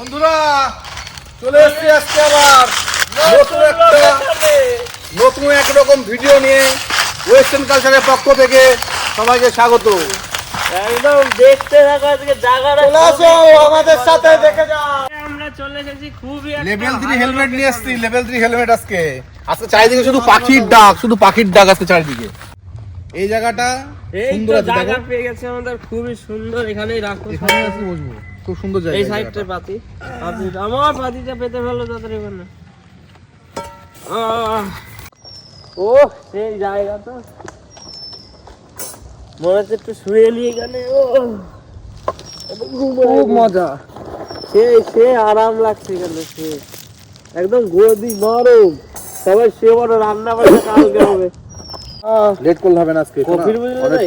বন্ধুরা চলে এসছি আজকে আবার নতুন একটা নতুন একরকম ভিডিও নিয়ে ওয়েস্টার্ন কালচারের পক্ষ থেকে সবাইকে স্বাগত। একদম দেখতে থাকো আজকে জায়গাটা চলে আসো আমাদের সাথে দেখে যাও। আমরা চলে এসেছি খুবই লেভেল থ্রি ভালো হেলমেট নিয়ে location। লেভেল থ্রি হেলমেট আজকে। আজকে চারিদিকে শুধু পাখির ডাক শুধু পাখির ডাক আজকে চারিদিকে। এই জায়গাটা এই সুন্দর জায়গা দেখো। পেয়ে গেছে আমাদের খুবই সুন্দর এখানেই রাখো এখানে এসে বসবো? খুব সুন্দর জায়গা এই সাইডটা পাতি পাতি আমার পাতিটা পেতে ফেলো তাড়াতাড়ি না। ও সেই জায়গা তো। মনে হচ্ছে একটু শুয়ে নিয়ে এখানে ও। খুব মজা। সে সে আরাম লাগছে এখানে সে। একদম গদি নরম। সবাই সে বড় রান্না করে কালকে হবে। লেট করলে হবে না আজকে কফির বুঝলে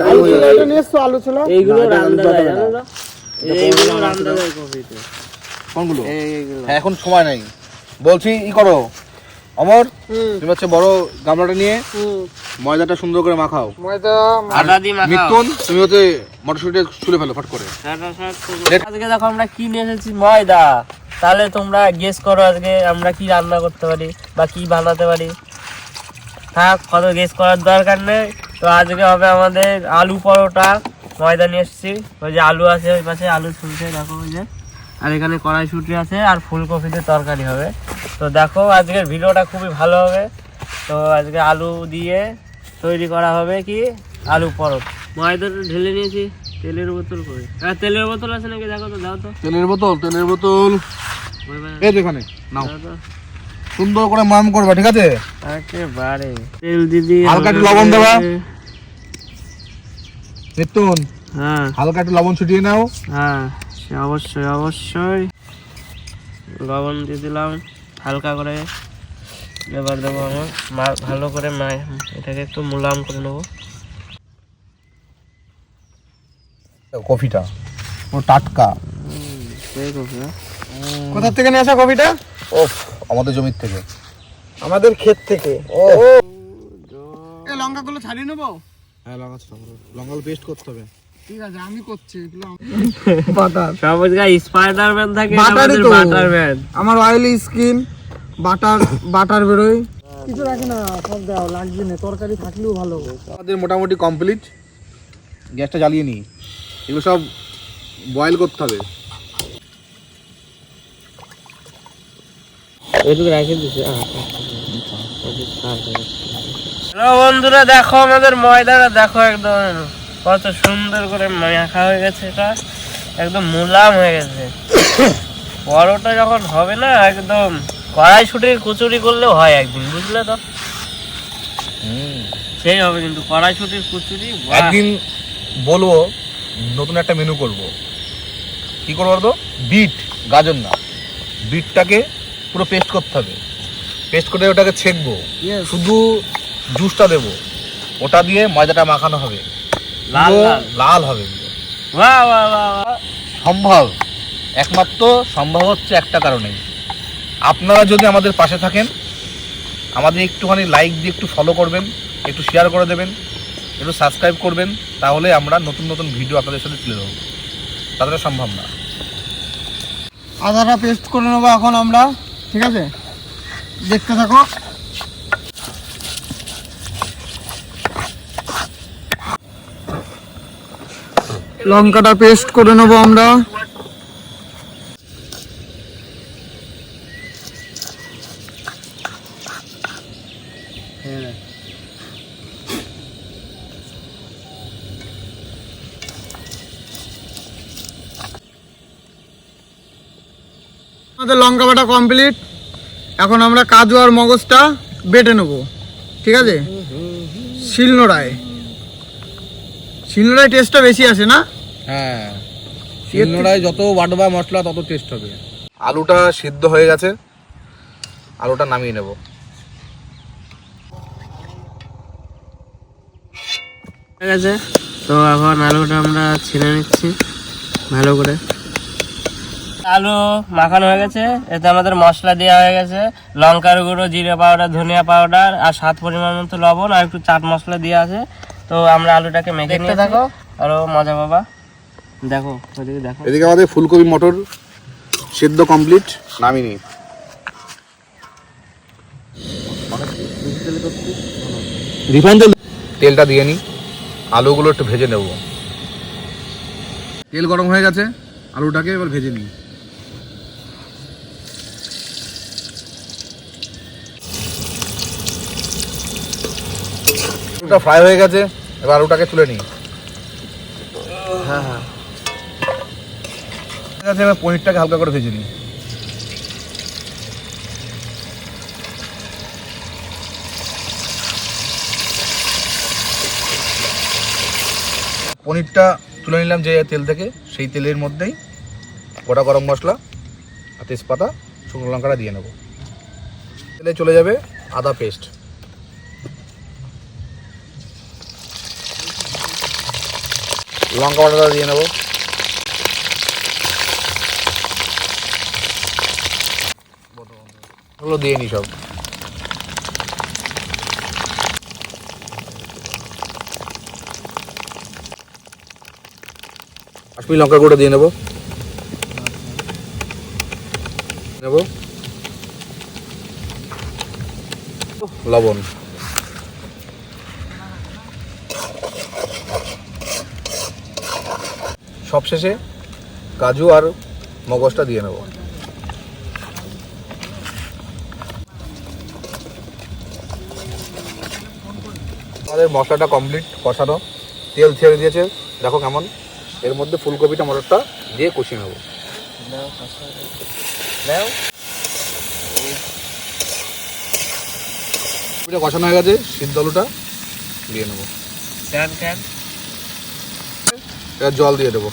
আলু ছিল এইগুলো রান্না কোনগুলো? হ্যাঁ এখন সময় নাই। বলছি ই করো। অমর তুমি হচ্ছে বড় গামলাটা নিয়ে ময়দাটা সুন্দর করে মাখাও। মিথুন তুমি হচ্ছে মটরশুঁটি ছুলে ফেলো ফাট করে। আজকে দেখো আমরা কি নিয়ে এসেছি ময়দা। তাহলে তোমরা গেস করো আজকে আমরা কি রান্না করতে পারি বা কি বানাতে পারি। থাক কত গেস করার দরকার নেই। তো আজকে হবে আমাদের আলু পরোটা। ময়দা নিয়ে এসেছি। ওই যে আলু আছে ওই পাশে আলু ছুলছে দেখো ওই যে। আর এখানে কড়াইশুটি আছে আর ফুলকপিতে তরকারি হবে। তো দেখো আজকের ভিডিওটা খুবই ভালো হবে। তো আজকে আলু দিয়ে তৈরি করা হবে কি? আলু পরোটা। ময়দাটা ঢেলে নিয়েছি তেলের বোতল করে। হ্যাঁ তেলের বোতল আছে নাকি? দেখো তো দাও তো। তেলের বোতল তেলের বোতল। এই নাও। সুন্দর করে মাম করবা ঠিক আছে? একেবারে। তেল দিদি হালকা একটু লবণ দেবা। মিথুন হ্যাঁ। হালকা একটু লবণ ছুটিয়ে নাও। হ্যাঁ অবশ্যই অবশ্যই। লবণ দিয়ে দিলাম হালকা করে। এবার দেবো আমার মা- ভালো করে মা এটাকে একটু মুলাম করে নেব। কফিটা ও টাটকা। হ্যাঁ? কোথা থেকে নিয়ে আসা কপিটা ও আমাদের জমির থেকে। আমাদের ক্ষেত থেকে। ও এই লঙ্কাগুলো ছাড়িয়ে নেব? হ্যাঁ লঙ্কা লঙ্কা পেস্ট করতে হবে ঠিক আছে আমি করছি বাটার সবুজ গাই স্পাইডারম্যান থাকে বাটারই তো। বাটারম্যান আমার অয়েলি স্কিন বাটার বাটার বেরোয় কিছু রাখি না সব দাও লাগবে না তরকারি থাকলেও ভালো আমাদের মোটামুটি কমপ্লিট গ্যাসটা জ্বালিয়ে নিই এগুলো সব বয়েল করতে হবে এটুকু রেখে দিছে হ্যালো বন্ধুরা দেখো আমাদের ময়দাটা দেখো একদম কত সুন্দর করে মাখা হয়ে গেছে এটা। একদম মুলাম হয়ে গেছে। পরোটা যখন হবে না একদম কড়াইশুটির কচুরি করলেও হয় একদিন বুঝলে তো? সেই হবে কিন্তু কড়াইশুটির কচুরি! একদিন বলব নতুন একটা মেনু করব। কি করব বলতো? বিট গাজর না। বিটটাকে পুরো পেস্ট করতে হবে। পেস্ট করে ওটাকে ছেঁকবো। শুধু জুসটা দেবো। ওটা দিয়ে ময়দাটা মাখানো হবে। লাল লাল। হবে। সম্ভব। একমাত্র সম্ভব হচ্ছে একটা কারণেই আপনারা যদি আমাদের পাশে থাকেন আমাদের একটুখানি লাইক দিয়ে একটু ফলো করবেন একটু শেয়ার করে দেবেন একটু সাবস্ক্রাইব করবেন তাহলে আমরা নতুন নতুন ভিডিও আপনাদের সাথে তুলে দেবো তাদের সম্ভব না। আদাটা পেস্ট করে নেব এখন আমরা ঠিক আছে? দেখতে থাকো। লঙ্কাটা পেস্ট করে নেব আমরা। আমাদের লঙ্কা বাটা কমপ্লিট এখন আমরা কাজু আর মগজটা বেটে নেব। ঠিক আছে? শিলনোড়ায়। শিলনোড়ায় টেস্টটা বেশি আসে না? হ্যাঁ। শিলনোড়ায় যত বাটবা মশলা তত টেস্ট হবে। আলুটা সিদ্ধ হয়ে গেছে। আলুটা নামিয়ে নেব। ঠিক আছে তো এখন আলুটা আমরা ছিঁড়ে নিচ্ছি ভালো করে। আলু মাখানো হয়ে গেছে। এতে আমাদের মশলা দেওয়া হয়ে গেছে। লঙ্কার গুঁড়ো জিরে পাউডার ধনিয়া পাউডার আর স্বাদ পরিমাণ মতো লবণ আর একটু চাট মশলা দেওয়া আছে। তো আমরা আলুটাকে মেখে নিয়ে থাকো। আরও মজা পাবা। দেখো ওদিকে দেখো। এদিকে আমাদের ফুলকপি মটর সিদ্ধ কমপ্লিট নামিনি। রিফাইন তেল তেলটা দিয়ে নিই আলুগুলো একটু ভেজে নেব। তেল গরম হয়ে গেছে আলুটাকে এবার ভেজে নিই। আলুটা ফ্রাই হয়ে গেছে এবার আলুটাকে তুলে নিই। হ্যাঁ হ্যাঁ। আছে এবার পনিরটাকে হালকা করে ভেজে নিই। পনিরটা তুলে নিলাম যে তেল থেকে, সেই তেলের মধ্যেই গোটা গরম মশলা আর তেজপাতা, শুকনো লঙ্কাটা দিয়ে নেব। তেলে চলে যাবে আদা পেস্ট। লঙ্কা বাটাটা দিয়ে নেব। ওগুলো দিয়ে নি সব। কাশ্মীর লঙ্কা গুঁড়ো দিয়ে নেব। নেব। লবণ। সবশেষে কাজু আর মগজটা দিয়ে নেব। আমাদের মশলাটা কমপ্লিট কষানো। তেল ছেড়ে দিয়েছে দেখো কেমন। এর মধ্যে ফুলকপিটা মটরটা দিয়ে কষিয়ে নেব। কপিটা কষানো হয়ে গেছে সিদ্ধ আলুটা দিয়ে নেব। জল দিয়ে দেবো।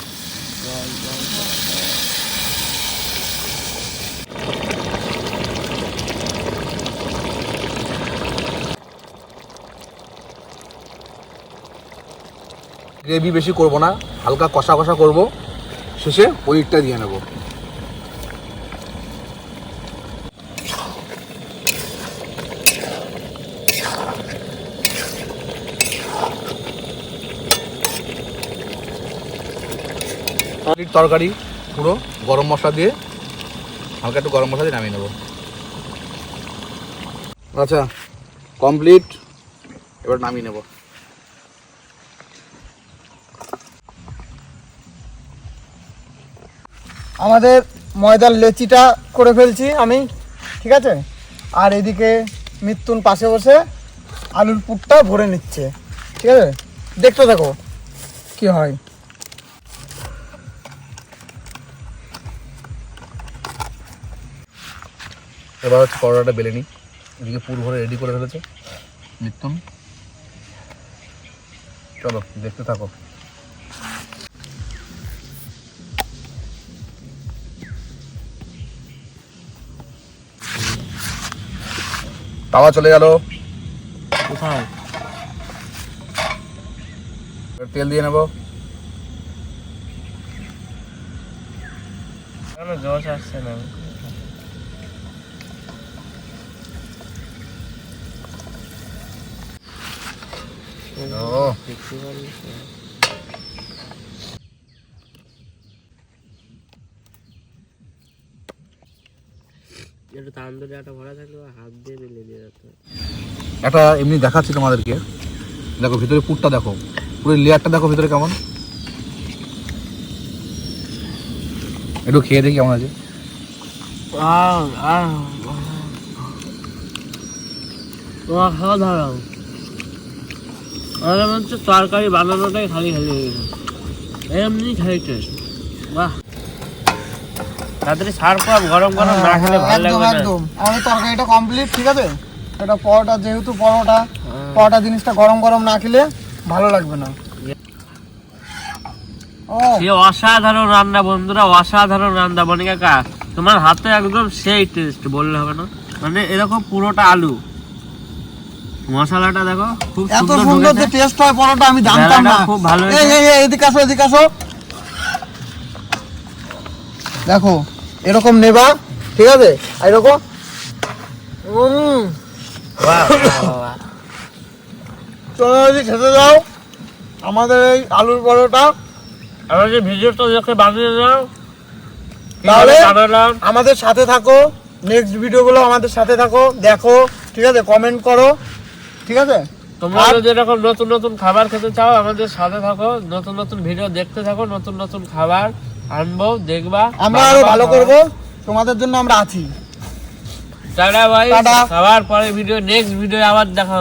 গ্রেভি বেশি করব না, হালকা কষা কষা করব। শেষে পনিরটা দিয়ে নেব। পনির তরকারি পুরো গরম মশলা দিয়ে, হালকা একটু গরম মশলা দিয়ে নামিয়ে নেব। আচ্ছা কমপ্লিট এবার নামিয়ে নেব। আমাদের ময়দার লেচিটা করে ফেলছি আমি, ঠিক আছে? আর এদিকে মৃত্যুন পাশে বসে আলুর পুরটা ভরে নিচ্ছে, ঠিক আছে? দেখতে থাকো কি হয়। এবার হচ্ছে পরোটাটা বেলে নিই। এদিকে পুর ভরে রেডি করে ফেলেছে মৃত্যুন চলো, দেখতে থাকো। তাওয়া চলে গেল। কোথায়? তেল দিয়ে নেব। জোশ আসছে না? ও। একটু ভরা থাকলে হাত দিয়ে বেলে দিয়ে যেত একটা এমনি দেখাচ্ছি তোমাদেরকে। দেখো ভিতরে পুরটা দেখো। পুরো লেয়ারটা দেখো ভিতরে কেমন। একটু খেয়ে দেখি কেমন আছে। অসাধারণ মনে হচ্ছে তরকারি বানানোটাই খালি খালি এমনি খালি টেস্ট বাহ। তাড়াতাড়ি কর গরম গরম না খেলে ভালো লাগবে না। একদম। আমাদের তরকারিটা কমপ্লিট ঠিক আছে? এটা পরোটা যেহেতু পরোটা হ্যাঁ। পরোটা জিনিসটা গরম গরম না খেলে ভালো লাগবে না। সে অসাধারণ রান্না বন্ধুরা অসাধারণ রান্না বনি কাকা। তোমার হাতে একদম সেই টেস্ট বললে হবে না। মানে এরকম পুরোটা আলু। মশলাটা দেখো খুব এত সুন্দর সুন্দর যে টেস্ট হয় পরোটা আমি জানতাম না। খুব ভালো এই এই, এদিকে আসো এদিকে আসো। দেখো এরকম নেবা ঠিক আছে? আর এরকম। চলো যদি খেতে দাও। আমাদের এই আলুর পরোটা। আমার যে ভিডিওটা দেখে বানিয়ে দাও। তাহলে আমাদের সাথে থাকো। নেক্সট ভিডিওগুলো আমাদের সাথে থাকো। দেখো ঠিক আছে? কমেন্ট করো। ঠিক আছে? তোমরা আর- যদি এরকম নতুন নতুন খাবার খেতে চাও আমাদের সাথে থাকো। নতুন নতুন ভিডিও দেখতে থাকো নতুন নতুন খাবার। আনব দেখবা আমরা আরও ভালো। করব তোমাদের জন্য আমরা আছি টাটা ভাই টাটা। খাবার পরে ভিডিও নেক্সট ভিডিও আবার দেখা হবে